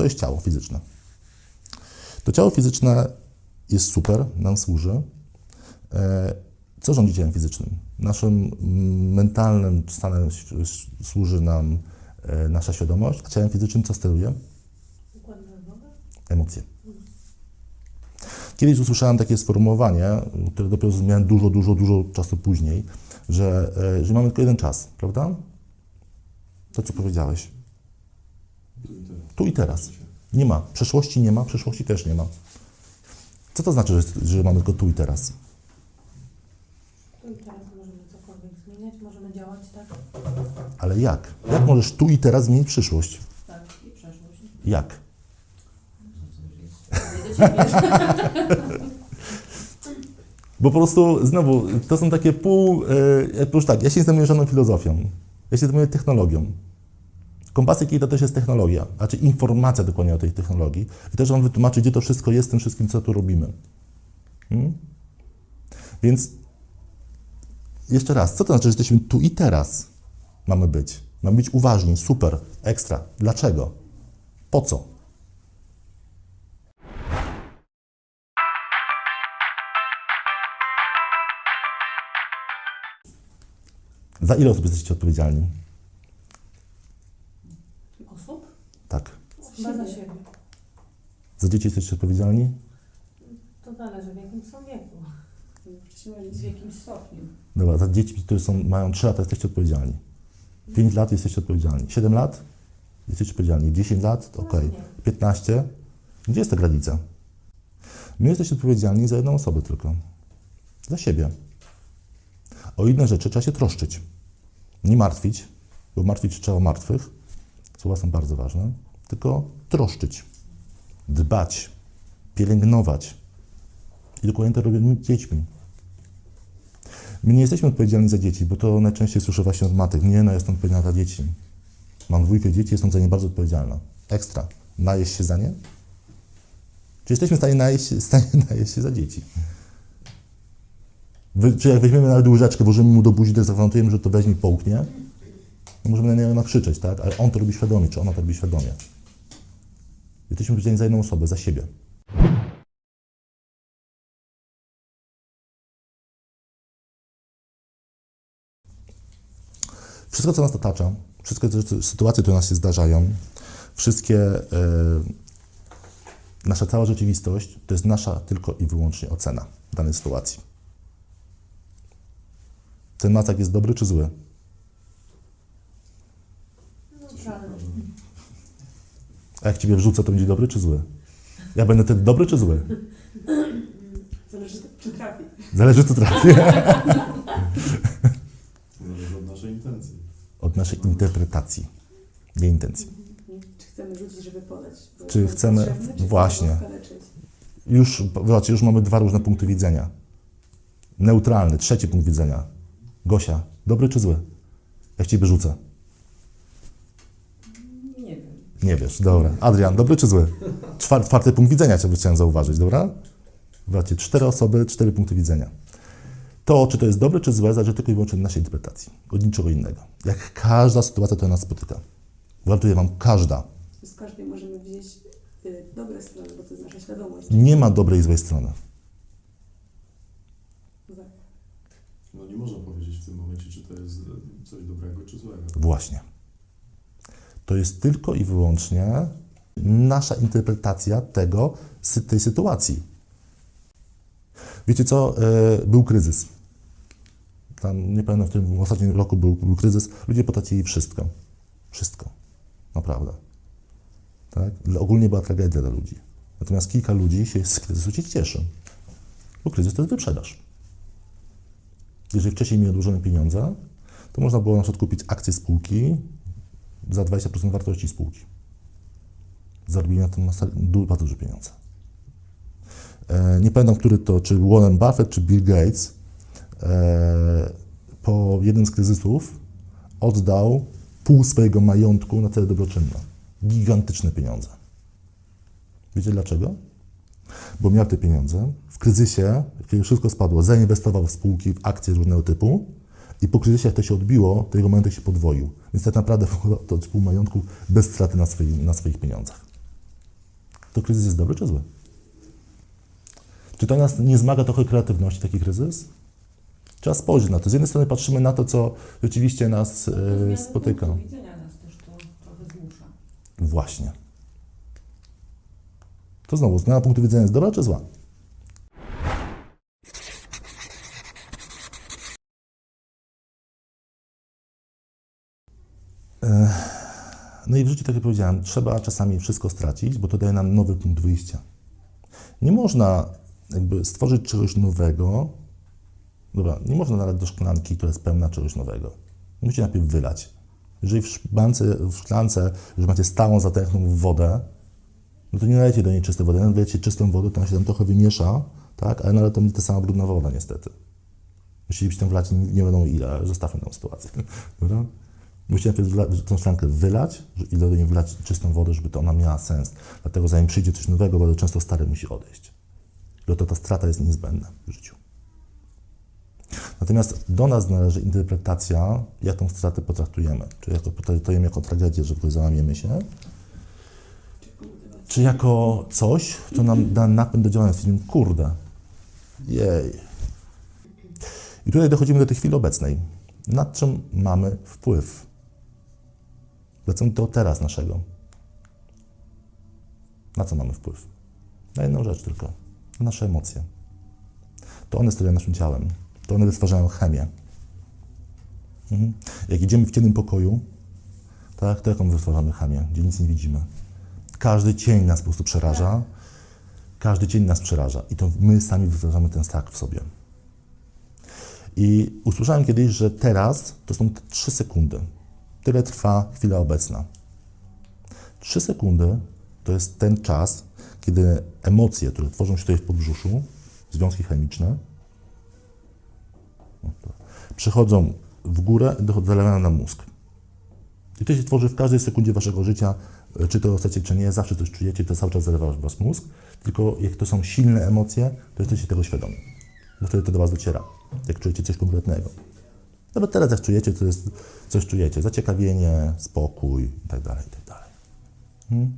To jest ciało fizyczne. To ciało fizyczne jest super, nam służy. E, Co rządzi ciałem fizycznym? Naszym mentalnym stanem służy nam e, nasza świadomość, a ciałem fizycznym co steruje? Emocje. Kiedyś usłyszałem takie sformułowanie, które dopiero zmieniałem dużo, dużo, dużo czasu później, że, e, że mamy tylko jeden czas, prawda? To, co powiedziałeś. Tu i teraz. Nie ma. Przeszłości nie ma, przyszłości też nie ma. Co to znaczy, że, że mamy tylko tu i teraz? Tu i teraz możemy cokolwiek zmieniać, możemy działać tak? Ale jak? Jak możesz tu i teraz zmienić przyszłość? Tak, i przeszłość. Jak? Bo po prostu, znowu, to są takie pół... Yy, już tak, ja się nie zajmuję żadną filozofią. Ja się zajmuję technologią. Kompasy to też jest technologia, znaczy informacja dokładnie o tej technologii. I też Wam wytłumaczę, gdzie to wszystko jest, tym wszystkim, co tu robimy. Hmm? Więc jeszcze raz, co to znaczy, że jesteśmy tu i teraz mamy być? Mamy być uważni, super, ekstra. Dlaczego? Po co? Za ile osób jesteście odpowiedzialni? Osób? Za siebie. Za dzieci jesteście odpowiedzialni? To zależy w jakim są wieku. W jakimś stopniu. Dobra, za dzieci, które są, mają 3 lata, jesteście odpowiedzialni. 5 lat jesteście odpowiedzialni. 7 lat jesteście odpowiedzialni. 10 lat, to okej. 15. Gdzie jest ta granica? My jesteście odpowiedzialni za jedną osobę tylko. Za siebie. O inne rzeczy trzeba się troszczyć. Nie martwić, bo martwić trzeba o martwych. Słowa są bardzo ważne. Tylko troszczyć. Dbać. Pielęgnować. I dokładnie to robimy dziećmi. My nie jesteśmy odpowiedzialni za dzieci, bo to najczęściej słyszę właśnie od matek. Nie, no jestem odpowiedzialna za dzieci. Mam dwójkę dzieci, jestem za nie bardzo odpowiedzialna. Ekstra. Najeść się za nie? Czy jesteśmy w stanie najeść, stanie najeść się za dzieci? Wy, czy jak weźmiemy nawet łyżeczkę, włożymy mu do buzi, to zagwarantujemy, że to weźmie i połknie? Możemy na niego nakrzyczeć, tak? Ale on to robi świadomie, czy ona to robi świadomie. Jesteśmy odpowiedzialni za jedną osobę, za siebie. Wszystko, co nas otacza, wszystkie sytuacje, które nas się zdarzają, wszystkie, e, nasza cała rzeczywistość, to jest nasza tylko i wyłącznie ocena danej sytuacji. Ten macak jest dobry czy zły? A jak ciebie wrzucę, to będzie dobry czy zły? Ja będę wtedy dobry czy zły? Zależy, czy trafi. Zależy, co trafię. Zależy od naszej intencji. Od naszej interpretacji, nie intencji. Czy chcemy rzucić, żeby podać? Bo Czy chcemy- czy właśnie. chcemy? Już, zobaczcie, już mamy dwa różne punkty widzenia. Neutralny, trzeci punkt widzenia. Gosia, dobry czy zły? Jak ciebie rzucę? Nie wiesz, dobra. Adrian, dobry czy zły? Czwar, czwarty punkt widzenia chciałem zauważyć, dobra? Zobaczcie, cztery osoby, cztery punkty widzenia. To, czy to jest dobre czy złe, zależy tylko i wyłącznie od naszej interpretacji, od niczego innego. Jak każda sytuacja, która nas spotyka. Gwarantuję wam, każda. Z każdej możemy wziąć y, dobre strony, bo to jest nasza świadomość. Nie ma dobrej i złej strony. Tak. No nie można powiedzieć w tym momencie, czy to jest e, coś dobrego, czy złego. Właśnie. To jest tylko i wyłącznie nasza interpretacja tego, tej sytuacji. Wiecie co? E, Był kryzys. Tam, nie pamiętam, w którym ostatnim roku był, był kryzys. Ludzie potracili wszystko. Wszystko. Naprawdę. Tak? Ogólnie była tragedia dla ludzi. Natomiast kilka ludzi się z kryzysu się cieszy. Bo kryzys to jest wyprzedaż. Jeżeli wcześniej mieli odłożone pieniądze, to można było na przykład kupić akcje spółki za 20% wartości spółki. Zarobili na tym bardzo duże pieniądze. E, nie pamiętam, który to, czy Warren Buffett, czy Bill Gates, e, po jednym z kryzysów oddał pół swojego majątku na cele dobroczynne. Gigantyczne pieniądze. Wiecie dlaczego? Bo miał te pieniądze, w kryzysie, kiedy wszystko spadło, zainwestował w spółki, w akcje różnego typu i po kryzysie, jak to się odbiło, to jego majątek się podwoił. Więc tak naprawdę to pół majątku bez straty na, swoim, na swoich pieniądzach. to kryzys jest dobry czy zły? Czy to nas nie zmaga trochę kreatywności, taki kryzys? Trzeba spojrzeć na to. Z jednej strony patrzymy na to, co rzeczywiście nas Zmiany spotyka. punktu widzenia nas też to trochę zmusza. Właśnie. To znowu, zmiana punktu widzenia jest dobra czy zła? No i w życiu, tak jak powiedziałem, trzeba czasami wszystko stracić, bo to daje nam nowy punkt wyjścia. Nie można jakby stworzyć czegoś nowego. Dobra, nie można nalać do szklanki, która jest pełna czegoś nowego. Musicie najpierw wylać. Jeżeli w szklance, w szklance już macie stałą, zatęchną wodę, no to nie nalejecie do niej czystej wody. Jak wlejecie czystą wodę, to ona się tam trochę wymiesza, tak? ale nadal to będzie ta sama brudna woda niestety. Musielibyście tam wlać nie, nie wiadomo ile, zostawmy tę sytuację. Dobra? Musicie najpierw tą szklankę wylać i do niej wlać czystą wodę, żeby to ona miała sens. Dlatego zanim przyjdzie coś nowego, woda często stare musi odejść. Dlatego ta strata jest niezbędna w życiu. Natomiast do nas należy interpretacja, jak tą stratę potraktujemy. Czy jako potraktujemy jako tragedię, że ogóle załamiemy się, czy jako coś, co nam da napęd do działania. Stwierdzimy, kurde, jej. I tutaj dochodzimy do tej chwili obecnej. Nad czym mamy wpływ? Wracamy do teraz naszego. Na co mamy wpływ? Na jedną rzecz tylko. Na nasze emocje. To one sterują naszym ciałem. To one wytwarzają chemię. Mhm. Jak idziemy w ciemnym pokoju, tak, to jaką wytwarzamy chemię, gdzie nic nie widzimy. Każdy cień nas po prostu przeraża. Każdy cień nas przeraża. I to my sami wytwarzamy ten strach w sobie. I usłyszałem kiedyś, że teraz to są 3 sekundy. Tyle trwa chwila obecna. 3 sekundy to jest ten czas, kiedy emocje, które tworzą się tutaj w podbrzuszu, związki chemiczne, przechodzą w górę i dochodzą na mózg. I to się tworzy w każdej sekundzie waszego życia, e, czy to chcecie, czy nie, zawsze coś czujecie, to cały czas zalewa was mózg, tylko jak to są silne emocje, to jesteście tego świadomi, bo wtedy to do was dociera, jak czujecie coś konkretnego. Nawet teraz jak czujecie, to jest coś czujecie, zaciekawienie, spokój i tak dalej, i tak. Hmm?